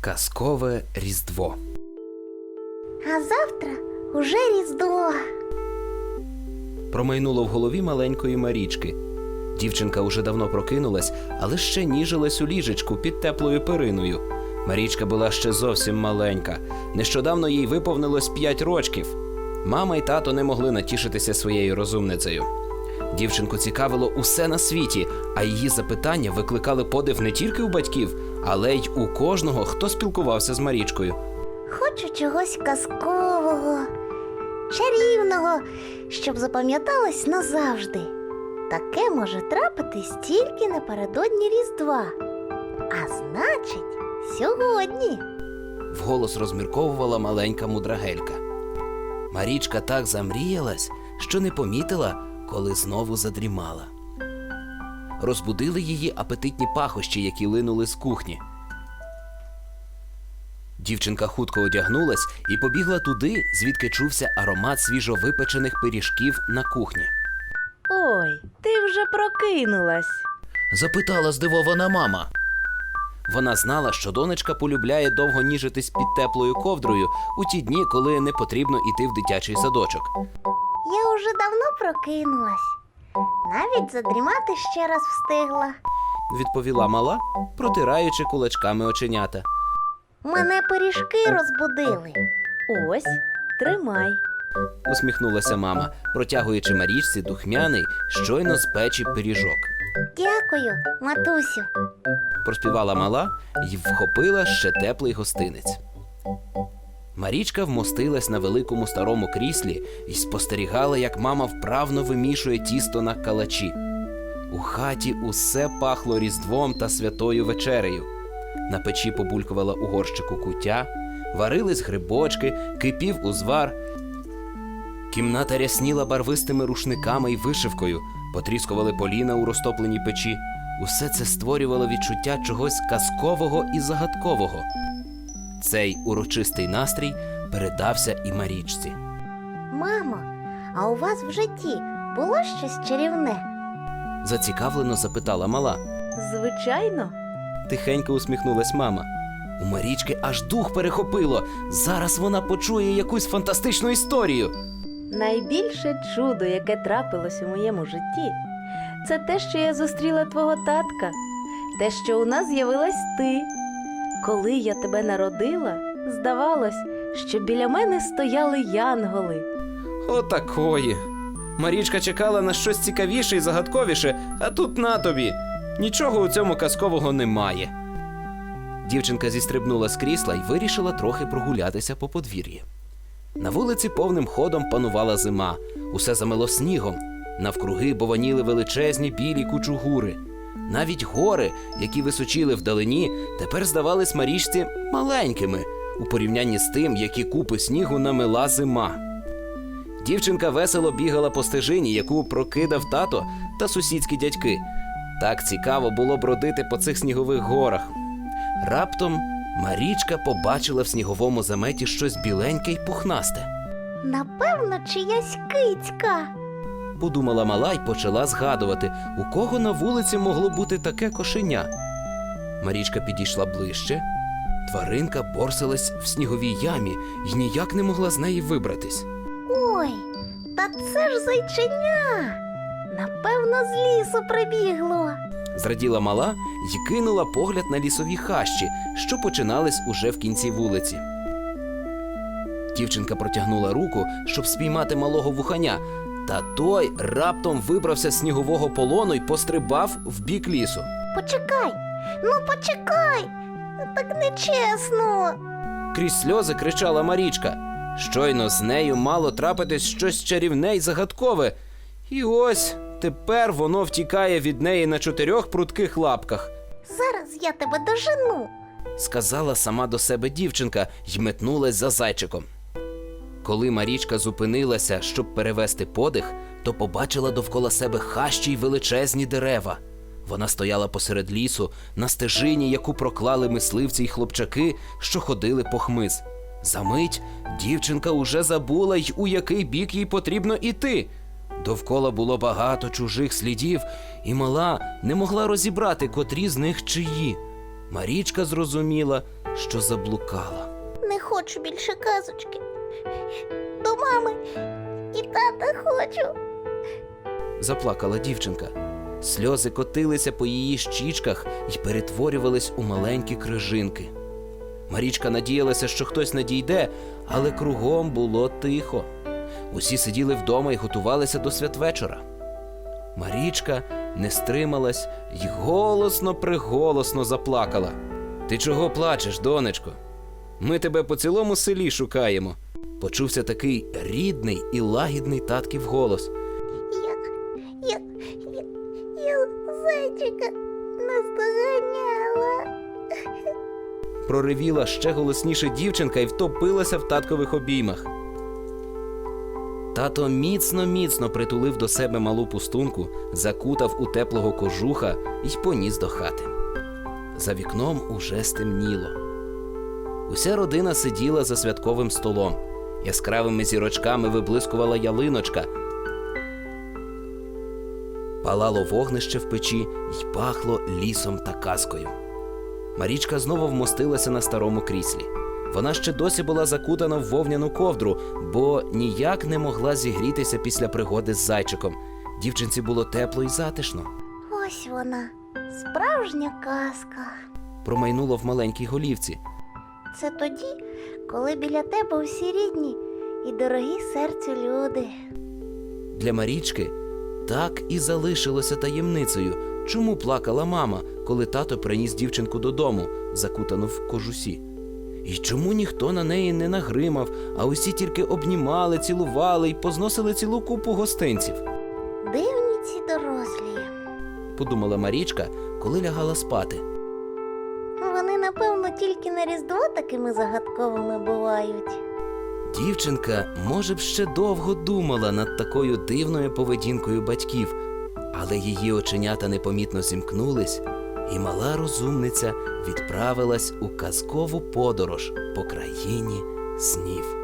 Казкове Різдво. А завтра уже Різдво. Промайнуло в голові маленької Марічки. Дівчинка уже давно прокинулась, але ще ніжилась у ліжечку під теплою периною. Марічка була ще зовсім маленька. Нещодавно їй виповнилось п'ять рочків. Мама й тато не могли натішитися своєю розумницею. Дівчинку цікавило усе на світі, а її запитання викликали подив не тільки у батьків, але й у кожного, хто спілкувався з Марічкою. Хочу чогось казкового, чарівного, щоб запам'яталось назавжди. Таке може трапитись тільки напередодні Різдва. А значить, сьогодні. вголос розмірковувала маленька мудрагелька. Марічка так замріялась, що не помітила, коли знову задрімала. Розбудили її апетитні пахощі, які линули з кухні. Дівчинка хутко одягнулась і побігла туди, звідки чувся аромат свіжовипечених пиріжків на кухні. Ой, ти вже прокинулась. Запитала здивована мама. Вона знала, що донечка полюбляє довго ніжитись під теплою ковдрою у ті дні, коли не потрібно йти в дитячий садочок. Уже давно прокинулась. Навіть задрімати ще раз встигла. відповіла мала, протираючи кулачками оченята. Мене пиріжки розбудили. Ось, тримай. Усміхнулася мама, протягуючи Марічці духмяний, щойно з печі пиріжок. Дякую, матусю. Проспівала мала і вхопила ще теплий гостинець. Марічка вмостилась на великому старому кріслі і спостерігала, як мама вправно вимішує тісто на калачі. У хаті усе пахло різдвом та святою вечерею. На печі побулькувала у горщику куття, варились грибочки, кипів узвар. Кімната рясніла барвистими рушниками й вишивкою, потріскували поліна у розтопленій печі. Усе це створювало відчуття чогось казкового і загадкового. Цей урочистий настрій передався і Марічці. Мамо, а у вас в житті було щось чарівне? Зацікавлено запитала мала. Звичайно, Тихенько усміхнулась мама. У Марічки аж дух перехопило. Зараз вона почує якусь фантастичну історію. найбільше чудо, яке трапилось у моєму житті, це те, що я зустріла твого татка, те, що у нас з'явилась ти. Коли я тебе народила, здавалось, що біля мене стояли янголи. Отакої. Марічка чекала на щось цікавіше і загадковіше, а тут на тобі. Нічого у цьому казкового немає. Дівчинка зістрибнула з крісла і вирішила трохи прогулятися по подвір'ї. На вулиці повним ходом панувала зима, усе замело снігом. Навкруги бованіли величезні білі кучугури. Навіть гори, які височили вдалині, тепер здавались Марічці маленькими у порівнянні з тим, які купи снігу намела зима. Дівчинка весело бігала по стежині, яку прокидав тато та сусідські дядьки. Так цікаво було бродити по цих снігових горах. Раптом Марічка побачила в сніговому заметі щось біленьке й пухнасте. Напевно, чиясь кицька. Подумала мала й почала згадувати, у кого на вулиці могло бути таке кошеня. Марічка підійшла ближче. Тваринка борсилась в сніговій ямі і ніяк не могла з неї вибратись. Ой, та це ж зайченя. Напевно, з лісу прибігло. Зраділа мала й кинула погляд на лісові хащі, що починались уже в кінці вулиці. Дівчинка протягнула руку, щоб спіймати малого вуханя, та той раптом вибрався з снігового полону й пострибав в бік лісу. Почекай, ну почекай. Так нечесно. Крізь сльози кричала Марічка. Щойно з нею мало трапитись щось чарівне й загадкове. І ось тепер воно втікає від неї на чотирьох прутких лапках. Зараз я тебе дожену. сказала сама до себе дівчинка й метнулась за зайчиком. Коли Марічка зупинилася, щоб перевести подих, то побачила довкола себе хащі й величезні дерева. Вона стояла посеред лісу на стежині, яку проклали мисливці й хлопчаки, що ходили по хмиз. Замить дівчинка уже забула й у який бік їй потрібно іти. Довкола було багато чужих слідів, і мала не могла розібрати, котрі з них чиї. Марічка зрозуміла, що заблукала. Не хочу більше казочки. До мами і тата хочу. Заплакала дівчинка. Сльози котилися по її щічках і перетворювались у маленькі крижинки. Марічка надіялася, що хтось надійде, але кругом було тихо. Усі сиділи вдома і готувалися до святвечора. Марічка не стрималась і голосно приголосно заплакала. Ти чого плачеш, донечко? Ми тебе по цілому селі шукаємо. Почувся такий рідний і лагідний татків голос. Я, я, я, я зайчика наздоганяла. Проривіла ще голосніше дівчинка і втопилася в таткових обіймах. Тато міцно міцно притулив до себе малу пустунку, закутав у теплого кожуха і поніс до хати. За вікном уже стемніло. Уся родина сиділа за святковим столом. Яскравими зірочками виблискувала ялиночка. Палало вогнище в печі й пахло лісом та казкою. Марічка знову вмостилася на старому кріслі. Вона ще досі була закутана в вовняну ковдру, бо ніяк не могла зігрітися після пригоди з зайчиком. Дівчинці було тепло і затишно. Ось вона, справжня казка. Промайнуло в маленькій голівці. Це тоді, коли біля тебе усі рідні і дорогі серцю люди. Для Марічки так і залишилося таємницею, чому плакала мама, коли тато приніс дівчинку додому, закутану в кожусі. І чому ніхто на неї не нагримав, а усі тільки обнімали, цілували й позносили цілу купу гостинців. Дивні ці дорослі. подумала Марічка, коли лягала спати. Такими загадковими бувають. Дівчинка, може б, ще довго думала над такою дивною поведінкою батьків, але її оченята непомітно зімкнулись, і мала розумниця відправилась у казкову подорож по країні снів.